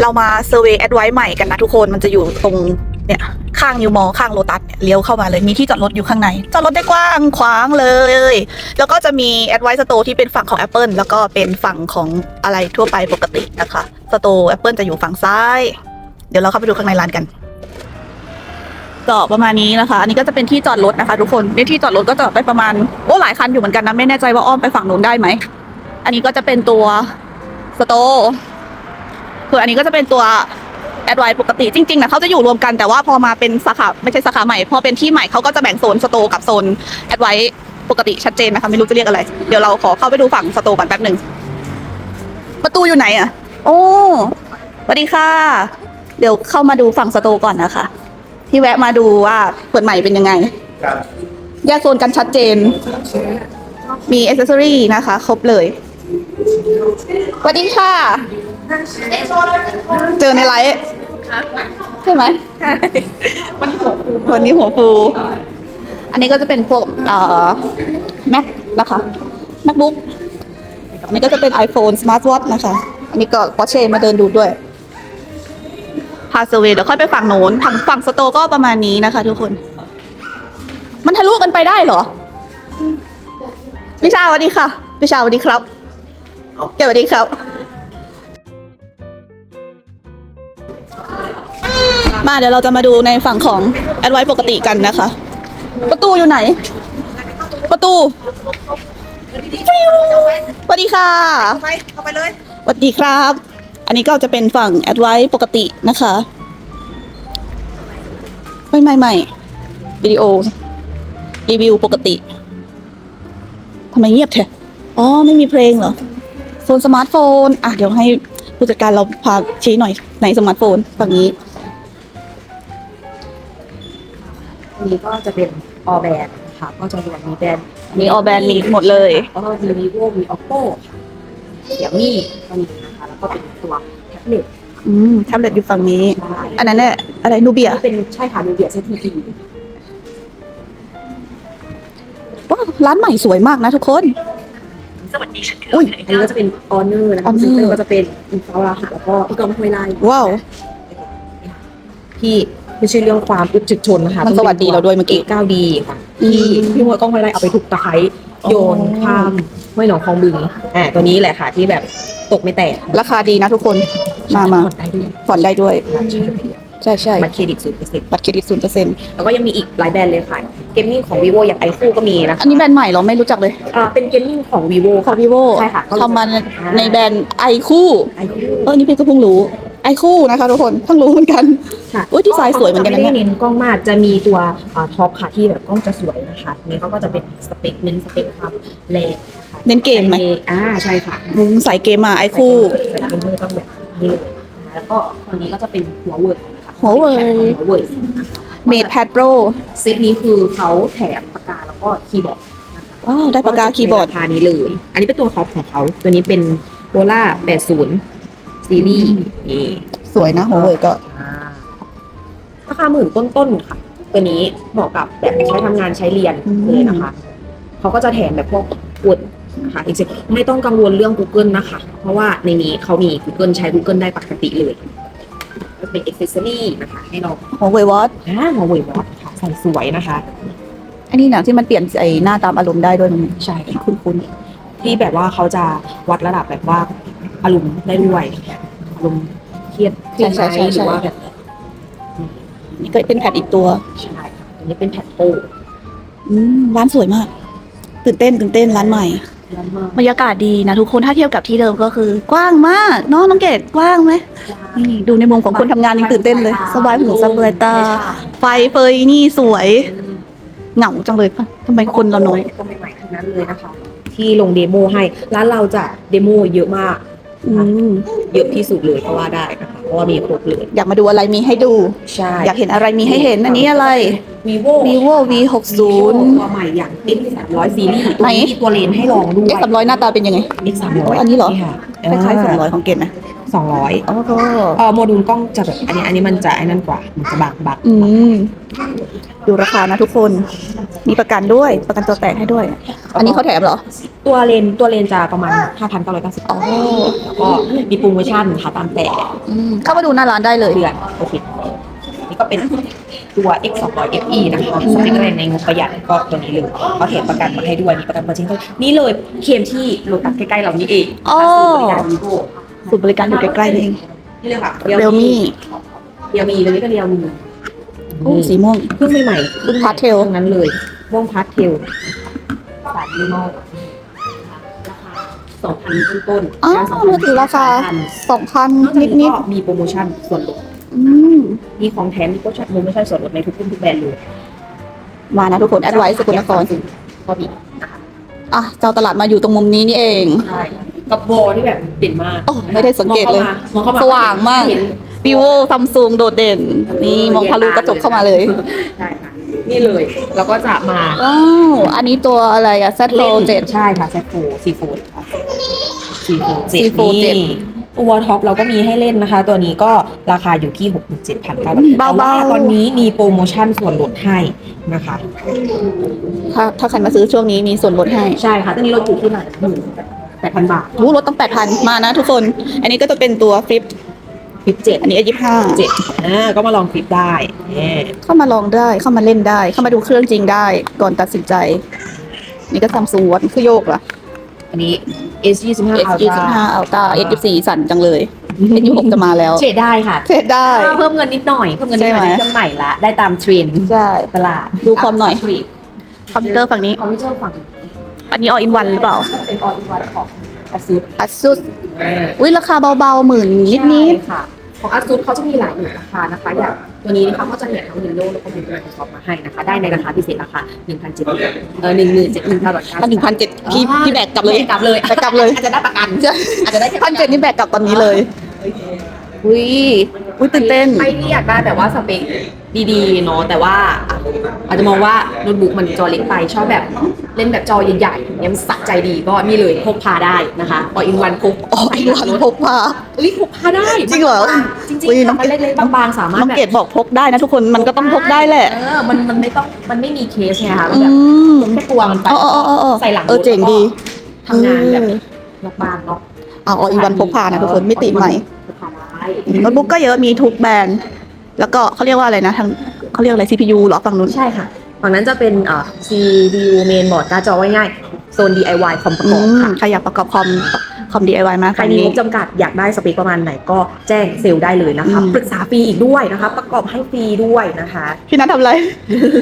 เรามาเซอร์เวย์แอดไว้ใหม่กันนะทุกคนมันจะอยู่ตรงเนี่ยข้างนิวมอลข้างโลตัสเนี่ยเลี้ยวเข้ามาเลยมีที่จอดรถอยู่ข้างใน จอดรถได้กว้างขวางเลย แล้วก็จะมีแอดไวสโตที่เป็นฝั่งของ Apple แล้วก็เป็นฝั่งของอะไรทั่วไปปกตินะคะสโตร์ Apple จะอยู่ฝั่งซ้าย เดี๋ยวเราเข้าไปดูข้างในร้านกันก็ประมาณนี้นะคะ อันนี้ก็จะเป็นที่จอดรถนะคะ ทุกคนในที่จอดรถก็จอดได้ประมาณโอ้หลายคันอยู่เหมือนกันนะไม่แน่ใจว่าอ้อมไปฝั่งนู้นได้ไหมอันนี้ก็จะเป็นตัวสโตร คืออันนี้ก็จะเป็นตัวแอดไวปกติจริงๆนะเขาจะอยู่รวมกันแต่ว่าพอมาเป็นสาขาไม่ใช่สาขาใหม่ พอเป็นที่ใหม่เขาก็จะแบ่งโซนสโตร์กับโซนแอดไวปกติชัดเจนนะคะไม่รู้จะเรียกอะไร เดี๋ยวเราขอเข้าไปดูฝั่งสโตร์กันแป๊บหนึ่งประตูอยู่ไหนอะ โอ้สวัสดีค่ะ เดี๋ยวเข้ามาดูฝั่งสโตร์ก่อนนะคะ ที่แวะมาดูว่าเปิดใหม่เป็นยังไงแยกโซนกันชัดเจน มีอ c เซสซอรี่นะคะ ครบเลย สวัสดีค่ะ เจอในไลฟ์ใช่ไหมวันนี้หัวฟูวันนี้หัวฟู อันนี้ก็จะเป็นพวกเอ่อ Mac นะคะ MacBook อันนี้ก็จะเป็น iPhone Smartwatch นะคะ อันนี้ก็ Porsche มาเดินดูด้วย พาเซอร์เวย์เดี๋ยวค่อยไปฝั่งโน้นทางฝั่งสโตร์ก็ประมาณนี้นะคะทุกคน มันทะลุกันไปได้เหรอพี่ชาสวัสดีค่ะพี่ชาสวัสดีครับเก สวัสดีครับมาเดี๋ยวเราจะมาดูในฝั่งของแอดไวปกติกันนะคะ ประตูอยู่ไหน ประตูฟิวสวัสดีค่ะไปเข้าไปเลยสวัสดีครับ อันนี้ก็จะเป็นฝั่งแอดไวปกตินะคะไม่ไม่ไม่วิดีโอ รีวิวปกติทำไมเงียบแท้อ๋อ ไม่มีเพลงเหรอ โซนสมาร์ทโฟน อะเดี๋ยวให้ผู้จัดการเราพาชี้หน่อยในสมาร์ทโฟนฝั่งนี้ อันนี้ก็จะเป็นออแบนค่ะ ก็จะรวมมีแบรนด์มีออแบนมีหมดเลย แล้วก็มี vivo มี oppo ค่ะเดี๋ยวมีก็มีนะคะ แล้วก็เป็นตัวแท็บเล็ตอืมแท็บเล็ตอยู่ฝั่งนี้ได้อันนั้นเนี่ยอะไรนูเบียเป็นใช่ค่ะมีเดียเซทีพีว้าวร้านใหม่สวยมากนะทุกคน อุ้ยอันนี้ก็จะเป็นออเนอร์นะคะ Honor ซิงเตอร์ก็จะเป็นอินฟาราค่ะแล้วก็พี่กองห้วยไล่ว้าว ที่ไม่ใช่เรื่องความอึดจึกชนนะคะมันสวัสดีเราด้วยเมื่อกี้ก้าวดีค่ะที่พี่มวยกล้องห้วยไล่เอาไปถูกตะไคร้โยนข้ามห้วยหนองคลองบึงอ่าตัวนี้แหละค่ะที่แบบตกไม่แตกราคาดีนะทุกคน มามาผ่อนได้ด้วยผ่อนได้ด้วย ใช่ใช่บัตรเครดิตศูนย์เปอร์เซ็นต์บัตรเครดิตศูนย์เปอร์เซ็นต์แล้วก็ยังมีอีกหลายแบรนด์เลยค่ะ เกมมิ่งของ vivo อย่างไอคูก็มีนะคะอันนี้แบรนด์ใหม่เหราไม่รู้จักเลย อ่าเป็นเกมมิ่งของ vivo ขอค่ะง vivo ใช่ค่ะ ทำมาในแบรนด์ไอคู่ไอคูเออนี่พี่ก็เพิ่งรู้ไอคู่นะคะทุกคนเพิ่งรู้เหมือนกัน ค่ะอุ๊ยดีไซน์สวยเหมือนกันนะไม่ได้เน้นกล้องมากจะมีตัวท็อปค่ะที่แบบกล้องจะสวยนะคะนี่เขาก็จะเป็นสเปคเน้นสเปคความแรงนะคะเน้นเกมไหมอ่าใช่ค่ะมุงใส่เกมมาไอคู่ ใส่เกมเมอร์ต้องแบบนี้เลยนะคะแล้วก็ตัวนี้ก็จะเป็นหัวเวิร์ดนะคะหัวเว่ย หัวเวิร์ดนะคะ เมดแพดโปรเซตนี้คือเขาแถมปากกาแล้วก็คีย์บอร์ดนะคะว้าวได้ปากกาคีย์บอร์ดราคานี้เลย อันนี้เป็นตัวท็อปของเขา ตัวนี้เป็นโพล่า80 ซีรีส์นี่สวยนะหัวเว่ยก็ราคาหมื่นต้นๆค่ะ ตัวนี้เหมาะกับแบบใช้ทำงานใช้เรียนอืมเลยนะคะเขาก็จะแถมแบบพวกอุดนะคะจริงๆไม่ต้องกังวลเรื่อง Google นะคะ เพราะว่าในนี้เขามี Google ใช้ Google ได้ปกติเลย ก็เป็น accessory นะคะให้เราหัวเว่ยวอตอ่าหัวเว่ยวอทค่ะใส่สวยนะคะ อันนี้นะที่มันเปลี่ยนไอหน้าตามอารมณ์ได้ด้วยมันใช่ค่ะคุ้นคุ้นที่แบบว่าเขาจะวัดระดับแบบว่าอารมณ์ได้ด้วยอารมณ์เครียดเครียดไหมหรือว่าแบบๆนี่ก็เป็นแพดอีกตัวใช่ค่ะอันนี้เป็นแผ่นโป้อืมร้านสวยมาก ตื่นเต้นตื่นเต้นร้านใหม่ร้อนมาก บรรยากาศดีนะทุกคนถ้าเทียบกับที่เดิมก็คือ กว้างมากเนาะน้องเกดกว้างไหมนี่ดูในมุมของคนทำงานยังตื่นเต้นเลย สบายหูสบายตา ไฟเฟยนี่สวยเหงาจังเลยปะทำไมคนเราน้อยก็ใหม่ๆทั้งนั้นเลยนะคะ ที่ลงเดโมให้ร้านเราจะเดโมเยอะมากอืมเยอะที่สุดเลยก็ว่าได้นะคะเพราะว่ามีครบเลย อยากมาดูอะไรมีให้ดู ใช่ อยากเห็นอะไรมีให้เห็น อันนี้อะไร vivo vivo v 6 0ตัวใหม่อย่าง X 300ซีรีส์ตัวไหนนี้มีตัวเลนส์ให้ลองด้วย X 3 0 0หน้าตาเป็นยังไง X 300อันนี้เหรอค่ะคล้ายๆสามร้อยของเกดนะสองร้อยอ๋อเออโมดูลกล้องจะแบบอันนี้อันนี้มันจะไอ้นั่นกว่า มันจะบางบักอืมดูราคานะทุกคน มีประกันด้วย ประกันตัวแตกให้ด้วย อันนี้เขาแถมเหรอ ตัวเลนตัวเลนจะประมาณ 5,990อ๋อแล้วก็มีโปรโมชั่นค่ะตามแต่อืมเข้ามาดูหน้าร้านได้เลยเดือนโอเค นี่ก็เป็นตัว X 2 0 0 FE นะคะสเปคแรงในงบประหยัดก็ตัวนี้เลยเขาแถมประกันมาให้ด้วยมีประกันมาจริงก็นี่เลยเคมที่โลตัสใกล้ๆเรานี่เองอ๋อศูนย์บริการวีโก้ศูนย์บริการอยู่ใกล้ๆนี่เองนี่เลยค่ะเรียวมี่เรียวมีเลยนี่ก็เรียวมีโอ้สีม่วงเพิ่งใหม่ๆเพิ่งพาสเทลทั้งนั้นเลยม่วงพาสเทลสายลิมอลราคาสองพันต้นๆอ้าวมือถือราคาสองพันนอกจากนิดนี้นิดก็มีโปรโมชั่นส่วนลดๆ อืมมีของแถมมีโปรโมชั่นส่วนลดในทุกรุ่นทุกแบรนด์เลยมานะทุกคนแอดไว้สกุลนครก็มีนะคะอะเจ้าตลาดมาอยู่ตรงมุมนี้นี่เอง ใช่กับโบที่แบบเด่นมากโอ้ไม่ได้สังเกตเลย มองเข้ามาสว่างมากเห็น vivo samsung โดดเด่น นี่มองทะลุกระจกเข้ามาเลยใช่ค่ะนี่เลยแล้วก็จะมาว้าวอันนี้ตัวอะไรอะ Z Pro 7ใช่ค่ะแซฟโฟซีโฟซีโฟเจ็ด C4 เจ็ดนี่ ตัวท็อปเราก็มีให้เล่นนะคะ ตัวนี้ก็ราคาอยู่ที่ 67,900เบาๆแต่ว่าตอนนี้มีโปรโมชั่นส่วนลดให้นะคะถ้าถ้าใครมาซื้อช่วงนี้มีส่วนลดให้ ใช่ค่ะตัวนี้เราอยู่ที่ไหนหนึ่งแปดพันบาทรู้ลดตั้ง8,000มานะทุกคน อันนี้ก็จะเป็นตัวฟลิปฟิปเจ็ดอันนี้ยี่ห้าเจ็ดอ่าก็มาลองฟิปได้แหมเข้ามาลองได้เข้ามาเล่นได้ เข้ามาดูเครื่องจริงได้ก่อนตัดสินใจ นี่ก็ซัมซุงวัดคือโยกเหร ออันนี้ S 2 5 S 25 Ultra S 24สั่นจังเลย S 26จะมาแล้วเฉดได้ค่ะเทรดได้ เพิ่มเงินนิดหน่อยเพิ่มเงินนิดหน่อยใช่ไหม ได้เครื่องใหม่ละ ได้ตามเทรนด์ใช่ ตลาดดูความหน่อย คอมพิวเตอร์ฝั่งนี้ คอมพิวเตอร์ฝั่งอันนี้ all in one หรือเปล่า เป็นออ l นวันของ ASUS ASUS อุ้ยราคาเบาๆหมื่นนิดนิด ใช่ค่ะ ของ ASUS เขาจะมีหลายหน่วยราคานะคะอย่าง ตัวนี้นะคะก็จะแถมทั้ง Windows แล้วก็ Microsoft มาให้นะคะ ได้ในราคาพิเศษราคา1,700เออ17,900พันหนึ่งพันเจ็ดพี่พี่แบกกลับเลย กลับเลยแบกกลับเลย อาจจะได้ประกันอาจจะได้แค่พันเจ็ดนี่แบกกลับตอนนี้เลยอุ้ ยอุ้ยตื่นเต้นใครที่อยากได้แบบว่าสเปคดีๆเนาะแต่ว่าอะอาจจะมองว่าโน้ตบุ๊กมันจอเล็กไปชอบแบบเล่นแบบจอใหญ่ๆอย่างเงี้ยมันสะใจดีก็นี่เลยพกพาได้นะคะออินวันพกอ๋ออีกวันพกมาเอ้ยพกพาได้จริงเหรอจริงอุ๊ยๆน้องมันเล็กๆบางๆสามารถน้องแบบเกดบอกพกได้นะทุกคนมันก็ต้องพกได้แหละเออมันมันไม่ต้องมันไม่มีเคสไงคะมันอืแบบมแค่ตัวมันไปอ๋ออ๋ออ๋ออ๋อใส่หลังเออเจ๋งดีทำงานแบบเออนอกบ้านเนาะเอาอ๋ออีกวันพกพานะทุกคนไม่ติดใหม่พกพาได้ โน้ตบุ๊กก็เยอะมีทุกแบรนด์ แล้วก็เขาเรียกว่าอะไรนะทางเขาเรียกอะไร CPU เหรอฝั่งนู้น ใช่ค่ะฝั่งนั้นจะเป็นเอ่อ CPU main board การ์ดจอไว้ง่ายโซน DIY คอมประอืกอบมค่ะ ใครอยากประกอบคอมคอม DIY มาใครฝั่งมีงนี้ บจำกัดอยากได้สเปคประมาณไหนก็แจ้งเซลล์ได้เลยนะคะอืม ปรึกษาฟรีอีกด้วยนะคะ ประกอบให้ฟรีด้วยนะคะพี่นัททำอะไร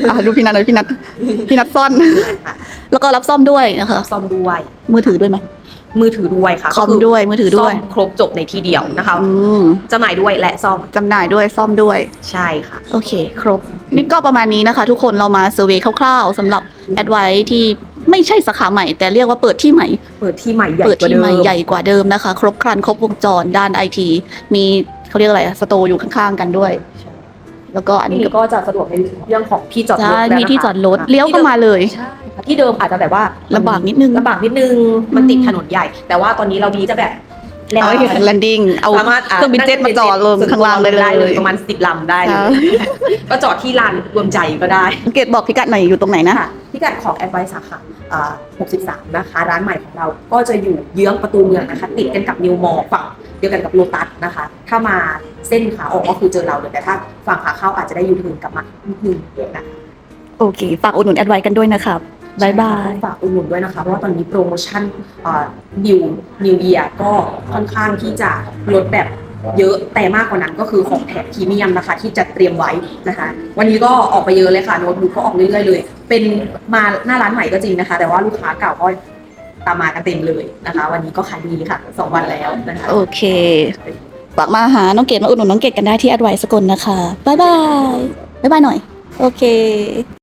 อะดูพี่นัทหน่อยพี่นัทพี่นัทซ่อน แล้วก็รับซ่อมด้วยนะคะ ซ่อมด้วยมือถือด้วยไหม มือถือด้วยค่ะคอมด้วยมือถือด้วยซ่มครบจบในที่เดียวนะคะอืมจำหน่ายด้วยและซ่อมจำหน่ายด้วยซ่อมด้วยใช่ค่ะ โอเค ครบ นี่ก็ประมาณนี้นะคะ ทุกคนเรามาเซอร์เวยคร่าวๆสำหรับแอดไวที่ไม่ใช่สาขาใหม่ แต่เรียกว่าเปิดที่ใหม่ เปิดที่ใหม่ใหญ่เปิดกว่าที่เดิใหม่มใหญ่กว่าเดิมนะคะ ครบครันครบวงจรด้านไอทีมีเขาเรียกอะไรอะสโตร์อยู่ข้างๆกันด้วยแล้วก็อันอันนี้นี้ก็ก็จะสะดวกในเรื่องของที่จอดรถใช่แล้วนะคะมีที่จอดรถเลี้ยวเข้ามาเลยใช่ค่ะ ที่เดิมอาจจะแบบว่าลำบากนิดนึงลำบากนิดนึงมันติดถนนใหญ่ แต่ว่าตอนนี้เรามีจะแบบเอาแลนดิ้งเอาสามารถเครื่องบินเจ็ตมาจอดลงข้างล่างได้เลย ประมาณสิบลำได้เลใช่ยก็จอดที่ลานรวมใจก็ได้ เกตบอกพิกัดหน่อยอยู่ตรงไหนนะค่ะพิกัดของแอดไวสาขาอ่า63 นะคะ ร้านใหม่ของเราก็จะอยู่เยื้องประตูเมืองนะคะ ติดกันกับนิวมอลฝั่งเดียวกันกับโลตัสนะคะ ถ้ามาเส้นขาออกก็คือเจอเราเลยแต่ถ้าฝั่งขาเข้าอาจจะได้ยูเทิร์นกลับมานิดนึงนะโอเค ฝากอุดหนุนแอดไวกันด้วยนะครับ บายบายฝากอุดหนุนด้วยนะคะ เพราะว่าตอนนี้โปรโมชั่นนิวนิวเยียก็ค่อนข้างที่จะลดแบบเยอะแต่มากกว่านั้นก็คือของแถบพรีเมียมนะคะ ที่จะเตรียมไว้นะคะ วันนี้ก็ออกไปเยอะเลยค่ะโน้ตบุ๊กก็ออกเรื่อยๆเลย เป็นมาหน้าร้านใหม่ก็จริงนะคะ แต่ว่าลูกค้าเก่าก็ตามมากันเต็มเลยนะคะ วันนี้ก็ขายดีค่ะสองวันแล้วนะคะโอเคฝากมาหาน้องเกดมาอุดหนุนน้องเกดกันได้ที่แอดไวสกลนะคะบายบายบายบายหน่อย โอเค